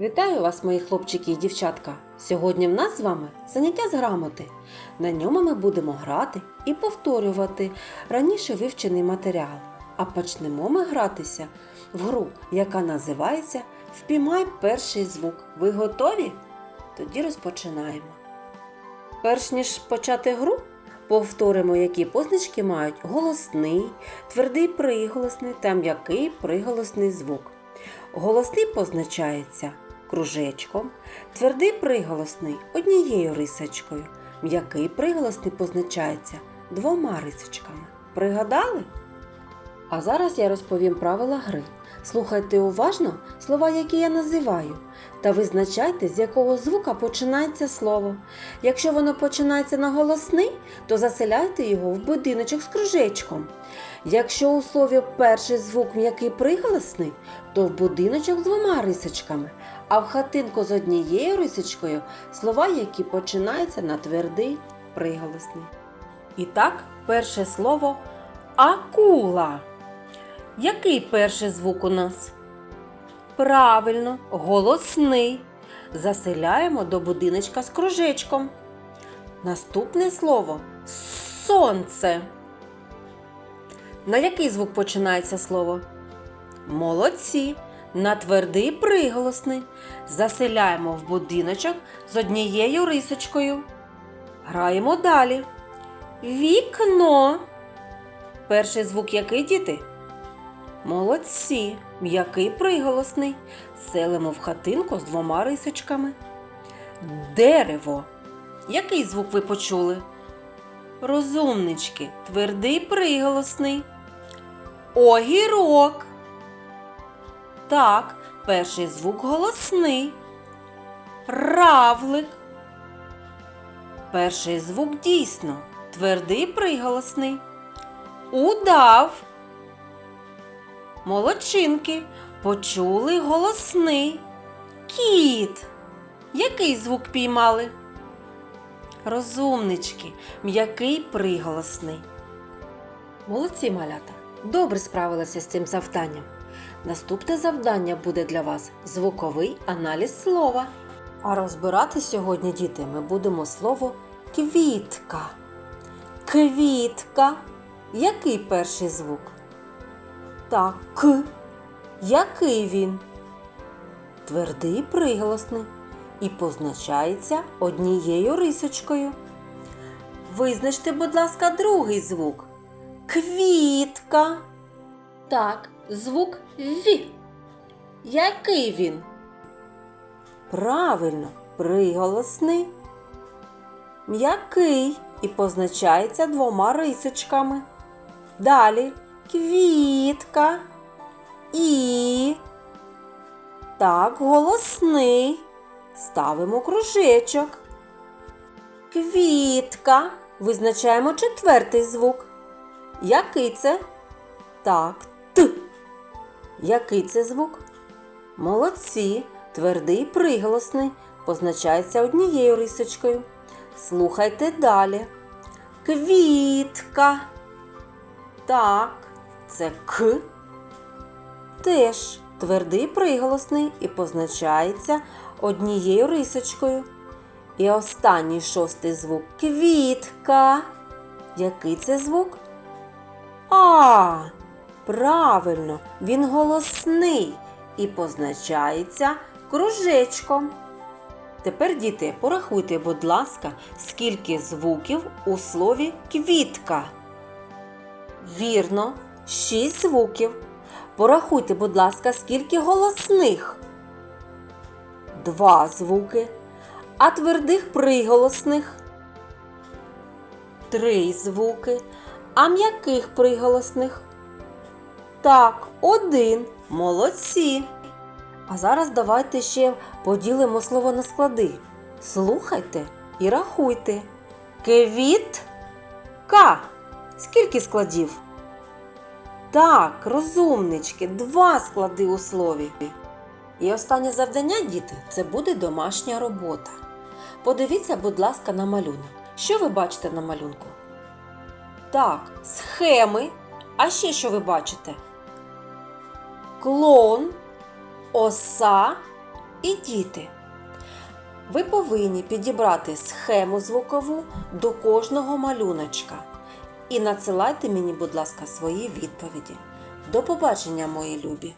Вітаю вас, мої хлопчики і дівчатка! Сьогодні в нас з вами заняття з грамоти. На ньому ми будемо грати і повторювати раніше вивчений матеріал. А почнемо ми гратися в гру, яка називається Впіймай перший звук. Ви готові? Тоді розпочинаємо. Перш ніж почати гру, повторимо, які позначки мають голосний, твердий приголосний та м'який приголосний звук. Голосний позначається кружечком, твердий приголосний однією рисочкою, м'який приголосний позначається двома рисочками. Пригадали? А зараз я розповім правила гри. Слухайте уважно слова, які я називаю, та визначайте, з якого звука починається слово. Якщо воно починається на голосний, то заселяйте його в будиночок з кружечком. Якщо у слові перший звук м'який приголосний, то в будиночок з двома рисочками, а в хатинку з однією рисочкою слова, які починаються на твердий приголосний. І так, перше слово акула. Який перший звук у нас? Правильно, голосний. Заселяємо до будиночка з кружечком. Наступне слово сонце. На який звук починається слово? Молодці. На твердий приголосний. Заселяємо в будиночок з однією рисочкою. Граємо далі. Вікно. Перший звук який діти? Молодці. М'який приголосний. Селимо в хатинку з двома рисочками. Дерево. Який звук ви почули? Розумнички. Твердий приголосний. Огірок. Так, перший звук голосний. Равлик. Перший звук дійсно. Твердий приголосний. Удав. Молодчинки. Почули голосний. Кіт. Який звук піймали? Розумнички, м'який приголосний. Молодці малята. Добре справилися з цим завданням. Наступне завдання буде для вас звуковий аналіз слова. А розбирати сьогодні, діти, ми будемо слово квітка. Квітка. Який перший звук? Так, к. Який він? Твердий приголосний і позначається однією рисочкою. Визначте, будь ласка, другий звук. Квітка. Так, звук В. Який він? Правильно, приголосний. М'який і позначається двома рисочками. Далі квітка. І. Так, голосний. Ставимо кружечок. Квітка. Визначаємо четвертий звук. Який це? Так, Т. Який це звук? Молодці. Твердий приголосний. Позначається однією рисочкою. Слухайте далі. Квітка. Так, це К. Теж твердий приголосний і позначається однією рисочкою. І останній шостий звук квітка. Який це звук? А, правильно, він голосний і позначається кружечком. Тепер, діти, порахуйте, будь ласка, скільки звуків у слові квітка. Вірно, шість звуків. Порахуйте, будь ласка, скільки голосних. Два звуки. А твердих приголосних. Три звуки. А м'яких приголосних. Так, один. Молодці. А зараз давайте ще поділимо слово на склади. Слухайте і рахуйте. Квітка. Скільки складів? Так, розумнички, два склади у слові. І останнє завдання, діти, це буде домашня робота. Подивіться, будь ласка, на малюнок. Що ви бачите на малюнку? Так, схеми. А ще що ви бачите? Клон, оса, і діти. Ви повинні підібрати схему звукову до кожного малюночка. І надсилайте мені, будь ласка, свої відповіді. До побачення, мої любі!